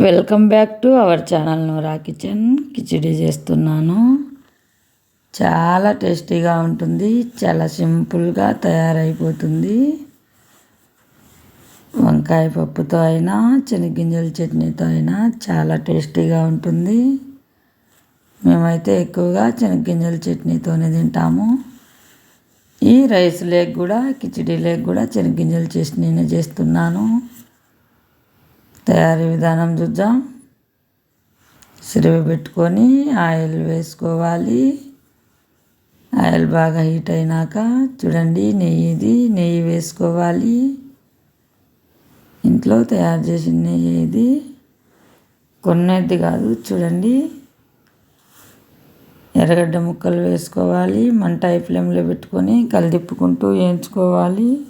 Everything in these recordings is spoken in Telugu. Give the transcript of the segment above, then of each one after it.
Welcome back to our channel Noora kitchen. Khichdi చేస్తున్నాను. చాలా టేస్టీగా ఉంటుంది. చాలా సింపుల్గా తయారైపోతుంది. వంకాయ పప్పుతో అయినా శనగింజల చట్నీతో అయినా చాలా టేస్టీగా ఉంటుంది. మేమైతే ఎక్కువగా శనగింజల చట్నీతోనే తింటాము. ఈ రైస్ లేక్ కూడా కిచిడి లేక్ కూడా శనగింజల చట్నీనే చేస్తున్నాను. తయారీ విధానం చూద్దాం. సిరివి పెట్టుకొని ఆయిల్ వేసుకోవాలి. ఆయిల్ బాగా హీట్ అయినాక చూడండి నెయ్యిది నెయ్యి వేసుకోవాలి. ఇంట్లో తయారు చేసిన నెయ్యి ఇది. కొన్నది కాదు చూడండి. ఎర్రగడ్డ ముక్కలు వేసుకోవాలి. మంట ఫ్లేమ్లో పెట్టుకొని కలిదిప్పుకుంటూ వేయించుకోవాలి.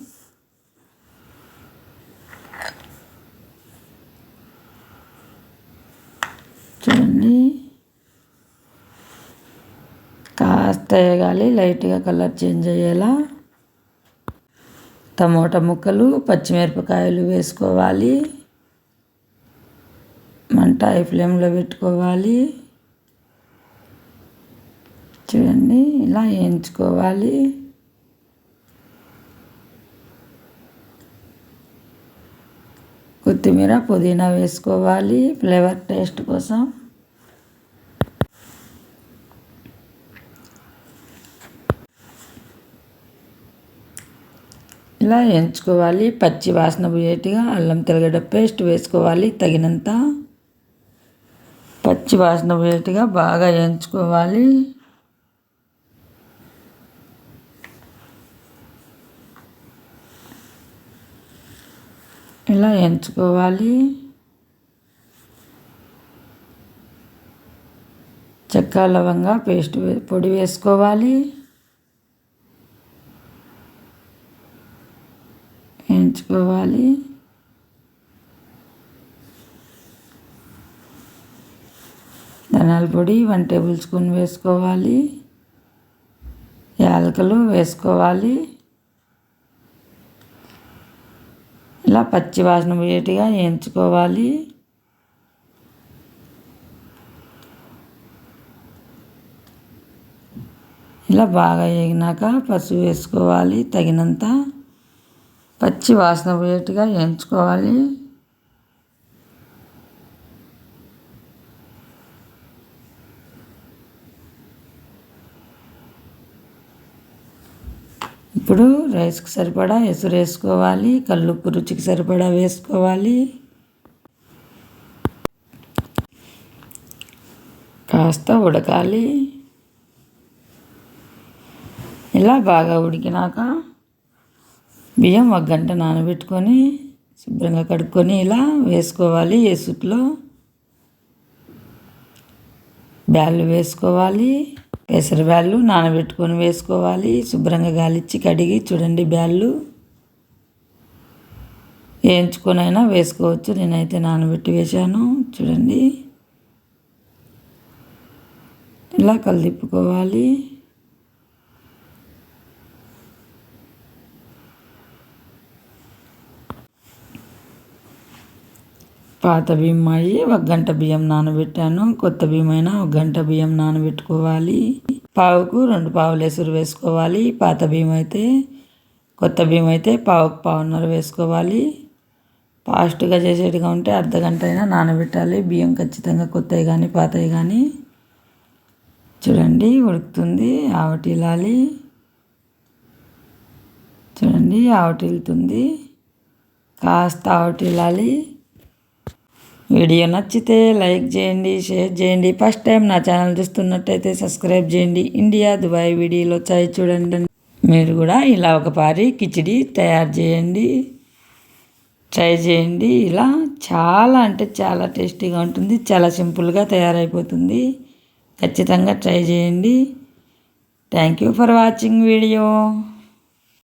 చూడండి కాస్త వేగాలి లైట్గా కలర్ చేంజ్ అయ్యేలా. టమోటా ముక్కలు పచ్చిమిరపకాయలు వేసుకోవాలి. మంట హై ఫ్లేమ్లో పెట్టుకోవాలి. చూడండి ఇలా వేయించుకోవాలి. కొత్తిమీర పుదీనా వేసుకోవాలి ఫ్లేవర్ టేస్ట్ కోసం. ఇలా ఎంచుకోవాలి పచ్చి వాసన పోయేట్టుగా అల్లం తెల్లగడ్డ పేస్ట్ వేసుకోవాలి తగినంత. పచ్చి వాసన పోయేట్టుగా బాగా ఎంచుకోవాలి. ఇలా ఎంచుకోవాలి. చెక్క లవంగా పేస్ట్ పొడి వేసుకోవాలి. వేయించుకోవాలి ధనాల పొడి వన్ టేబుల్ స్పూన్ వేసుకోవాలి. యాలకలు వేసుకోవాలి. ఇలా పచ్చి వాసన పోయేట్టుగా వేయించుకోవాలి. ఇలా బాగా వేగినాక పసుపు వేసుకోవాలి తగినంత. పచ్చి వాసన పోయేట్టుగా వేయించుకోవాలి ఇప్పుడు రైస్కి సరిపడా ఎసురు వేసుకోవాలి కల్లుప్పు రుచికి సరిపడా వేసుకోవాలి. కాస్త ఉడకాలి. ఇలా బాగా ఉడికినాక బియ్యం ఒక గంట నానబెట్టుకొని శుభ్రంగా కడుక్కొని ఇలా వేసుకోవాలి. ఎసుట్లో బ్యాళ్ళు వేసుకోవాలి. పెసర బ్యాళ్ళు నానబెట్టుకొని వేసుకోవాలి. శుభ్రంగా గాలిచ్చి కడిగి చూడండి బ్యాళ్ళు. వేయించుకొనైనా వేసుకోవచ్చు. నేనైతే నానబెట్టి వేశాను. చూడండి. ఇలా కలిదిప్పుకోవాలి. పాత బియ్యం అయ్యి ఒక గంట బియ్యం నానబెట్టాను. కొత్త బియ్యం అయినా ఒక గంట బియ్యం నానబెట్టుకోవాలి. పావుకు రెండు పావులు ఎసురు వేసుకోవాలి. పాత బియ్యం అయితే కొత్త బియ్యం అయితే పావుకు పావున్నర వేసుకోవాలి. ఫాస్ట్గా చేసేట్టుగా ఉంటే అర్ధ గంట అయినా నానబెట్టాలి. బియ్యం ఖచ్చితంగా కొత్తవి కానీ పాతవి కానీ చూడండి ఉడుకుతుంది. ఆవటిల్లాలి. చూడండి ఆవటిల్లుతుంది. కాస్త ఆవటిల్లాలి. వీడియో నచ్చితే లైక్ చేయండి షేర్ చేయండి. ఫస్ట్ టైం నా ఛానల్ చూస్తున్నట్టయితే సబ్స్క్రైబ్ చేయండి. ఇండియా దుబాయ్ వీడియోలో చాయ్ చూడండి. మీరు కూడా ఇలా ఒక పారి కిచిడి తయారు చేయండి. ట్రై చేయండి. ఇలా చాలా అంటే చాలా టేస్టీగా ఉంటుంది. చాలా సింపుల్గా తయారైపోతుంది. ఖచ్చితంగా ట్రై చేయండి. Thank you for watching video